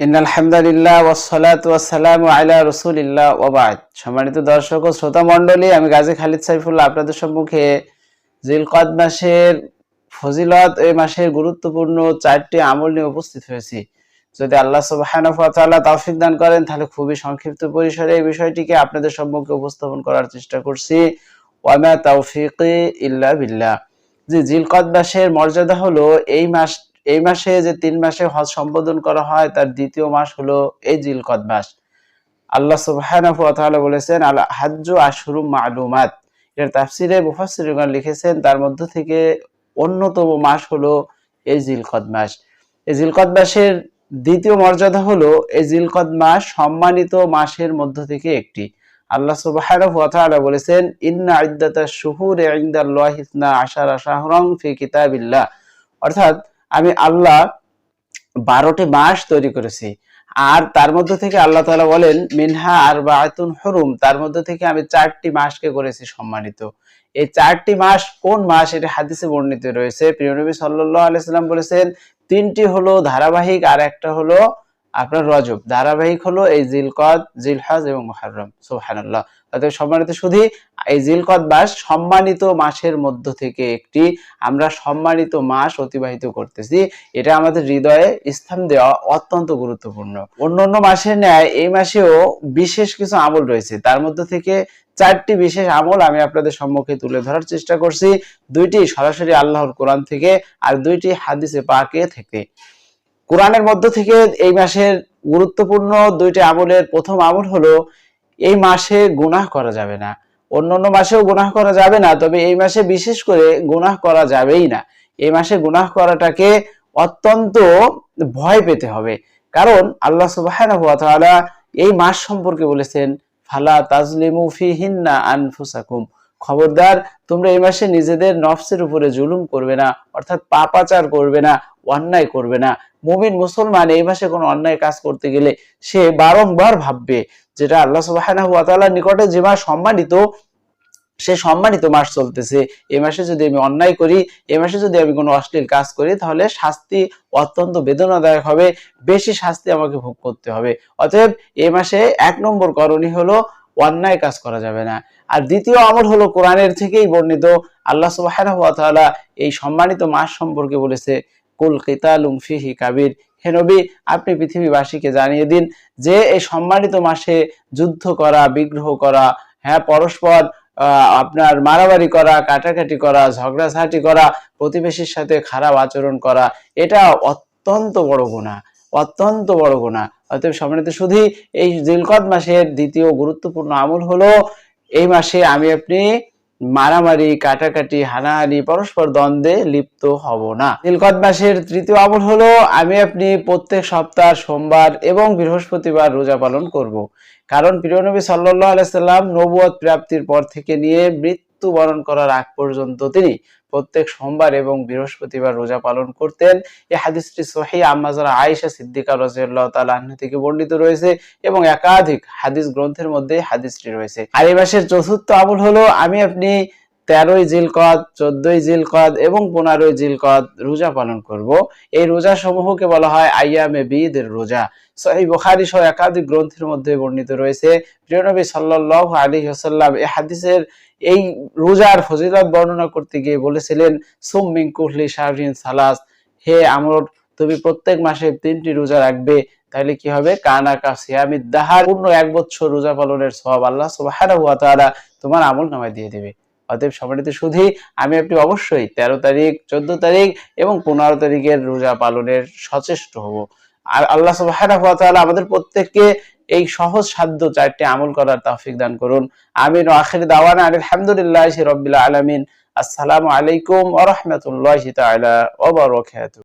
In আলহামদুলিল্লাহ ওয়াসসালাতু ওয়াসসালামু আলা রাসূলিল্লাহ ওয়া বাদ। সম্মানিত দর্শক ও শ্রোতা মণ্ডলী, আমি গাজী খালিদ সাইফুল্লাহ আপনাদের সম্মুখে জিলকদ মাসের ফজিলত এই মাসের গুরুত্বপূর্ণ চারটি আমল নিয়ে উপস্থিত হয়েছি। যদি আল্লাহ তাআলা তৌফিক দান করেন, তাহলে খুবই সংক্ষিপ্ত পরিসরে এই বিষয়টিকে আপনাদের সম্মুখে উপস্থাপন করার চেষ্টা করছি। ওয়া মা তাওফিকি ইল্লা বিল্লাহ। যে জিলকদ মাসের মর্যাদা হলো এই মাস এই মাসে যে তিন মাসে হজ সম্বোধন করা হয়, তার দ্বিতীয় মাস হলো এই জিলকদ মাস আল্লাহ সুবহানাহু বলেছেন, আল হাজ্জু আশহুরুম মা'লুমাত। এর তাফসিরে মুফাসসিরগণ লিখেছেন, তার মধ্য থেকে অন্যতম মাস হলো এই জিলকদ মাস এই জিলকদ মাসের দ্বিতীয় মর্যাদা হলো, এই জিলকদ মাস সম্মানিত মাসের মধ্য থেকে একটি। আল্লাহ সুবহানাহু ওয়া তাআলা বলেছেন, ইন্না ইদ্দাতাশ শুহুরি ইনদাল্লাহি ইসনা আশারা শাহরান ফি কিতাবিল্লাহ। অর্থাৎ আমি আল্লাহ বারোটি মাস তৈরি করেছি। আর তার মধ্যে থেকে আল্লাহ তালা বলেন, মিনহা আর বাতুন হরুম, তার মধ্যে থেকে আমি চারটি মাসকে করেছি সম্মানিত। এই চারটি মাস কোন মাস এটা হাদিসে বর্ণিত রয়েছে। প্রিয়নবী সাল্লাহ সাল্লাল্লাহু আলাইহি সাল্লাম বলেছেন, তিনটি হলো ধারাবাহিক আর একটা হলো আপনার রজব, ধারাবাহিক হলো এই জিলকদ, জিলহাজ এবং মুহররম, সুবহানাল্লাহ। অতএব সম্মানিত শুধু এই জিলকদ মাস সম্মানিত মাসের মধ্য থেকে একটি, আমরা সম্মানিত মাস অতিবাহিত করতেছি। এটা আমাদের হৃদয়ে স্থান দেওয়া অত্যন্ত গুরুত্বপূর্ণ। অন্য অন্য মাসের ন্যায় এই মাসেও বিশেষ কিছু আমল রয়েছে। তার মধ্যে থেকে চারটি বিশেষ আমল আমি আপনাদের সম্মুখে তুলে ধরার চেষ্টা করছি। দুইটি সরাসরি আল্লাহর কোরআন থেকে আর দুইটি হাদিসে পাকে থেকে। কোরআনের মধ্য থেকে এই মাসের গুরুত্বপূর্ণ দুইটি আমলের প্রথম আমল হলো, এই মাসে গুনাহ করা যাবে না। অন্য অন্য মাসেও গুনাহ করা যাবে না, তবে এই মাসে বিশেষ করে গুনাহ করা যাবেই না। এই মাসে গুনাহ করাটাকে অত্যন্ত ভয় পেতে হবে। কারণ আল্লাহ তাআলা এই মাস সম্পর্কে বলেছেন, ফালা তাজলিমু ফিহিন্না আনফুসাকুম। খবরদার, তোমরা এই মাসে নিজেদের নফসের উপরে জুলুম করবে না, অর্থাৎ পাপাচার করবে না, অন্যায় করবে না। মুমিন মুসলমান এই মাসে কোনো অন্যায় কাজ করতে গেলে সে বারংবার ভাববে যেটা আল্লাহ সুবহানাহু ওয়া তাআলার নিকটে যে মাস সম্মানিত, সে সম্মানিত মাস চলতেছে। এ মাসে যদি আমি অন্যায় করি, এ মাসে যদি আমি কোনো অশ্লীল কাজ করি, তাহলে শাস্তি অত্যন্ত বেদনাদায়ক হবে, বেশি শাস্তি আমাকে ভোগ করতে হবে। অতএব এ মাসে এক নম্বর করণী হলো অন্যায় কাজ করা যাবে না। আর দ্বিতীয় আমল হলো কোরআনের থেকেই বর্ণিত। আল্লাহ তাআলা এই সম্মানিত মাস সম্পর্কে বলেছে কুল কিতালুম ফিহি কাবির। হে নবী, আপনি পৃথিবীবাসীকে জানিয়ে দিন যে এই সম্মানিত মাসে যুদ্ধ করা, বিগ্রহ করা হ্যাঁ পরস্পর আপনার মারামারি করা, কাটাকাটি করা, ঝগড়াঝাটি করা, প্রতিবেশীর সাথে খারাপ আচরণ করা, এটা অত্যন্ত বড় গুণা অত্যন্ত বড় গুণা অতএব সম্মানিত শুধু এই জিলকদ মাসের দ্বিতীয় গুরুত্বপূর্ণ আমল হলো, এই মাসে আমি আপনি মারামারি, কাটাকাটি, হানাহানি, পরস্পর দ্বন্দ্বে লিপ্ত হব না নীলকদ মাসের তৃতীয় আমল হলো, আমি আপনি প্রত্যেক সপ্তাহ সোমবার এবং বৃহস্পতিবার রোজা পালন করব। কারণ প্রিয় নবী সাল্লাহ আলাইসাল্লাম নবুয় প্রাপ্তির পর থেকে নিয়ে মৃত্যুবরণ করার আগ পর্যন্ত তিনি প্রত্যেক সোমবার এবং বৃহস্পতিবার রোজা পালন করতেন। এই হাদিসটি সহি আম্মাজারা আয়েশা সিদ্দিকা রাজিয়াল্লাহ তাআলা থেকে বর্ণিত রয়েছে এবং একাধিক হাদিস গ্রন্থের মধ্যে হাদিসটি রয়েছে। আর এই মাসের চতুর্থ আমল হলো, আমি আপনি তেরোই জিলকদ, চোদ্দই জিলকদ এবং পনেরোই জিলকদ রোজা পালন করব। এই রোজা সমূহকে বলা হয় আইয়ামে বিদের রোজা। সহি বুখারি সহ একাধিক গ্রন্থের মধ্যে বর্ণিত রয়েছে, প্রিয় নবী সাল্লাল্লাহু আলাইহি ওয়াসাল্লাম এই হাদিসের এই রোজার ফজিলত বর্ণনা করতে গিয়ে বলেছিলেন, সুম মিন কুহলি শাহরিন সালাস। হে আমর তুমি প্রত্যেক মাসে তিনটি রোজা রাখবে, তাহলে কি হবে? কানা কা সিয়ামিদ দাহার, পূর্ণ এক বছর রোজা পালনের সওয়াব আল্লাহ তাআলা তোমার আমল নামায় দিয়ে দিবে। অতএব সম্মানিত শুধু আমি আপনি অবশ্যই তেরো তারিখ, চোদ্দ তারিখ এবং পনেরো তারিখের রোজা পালনের সচেষ্ট হব। আর আল্লাহ ওয়া আমাদের প্রত্যেককে এই সহজ সাধ্য চারটি আমল করার তাফিক দান করুন। আমিন আখির দাওয়ানা আলহামদুলিল্লাহ রবিল্লা আলমিন। আসসালামু আলাইকুম ওয়া রাহমাতুল্লাহি বারাকাতুহু।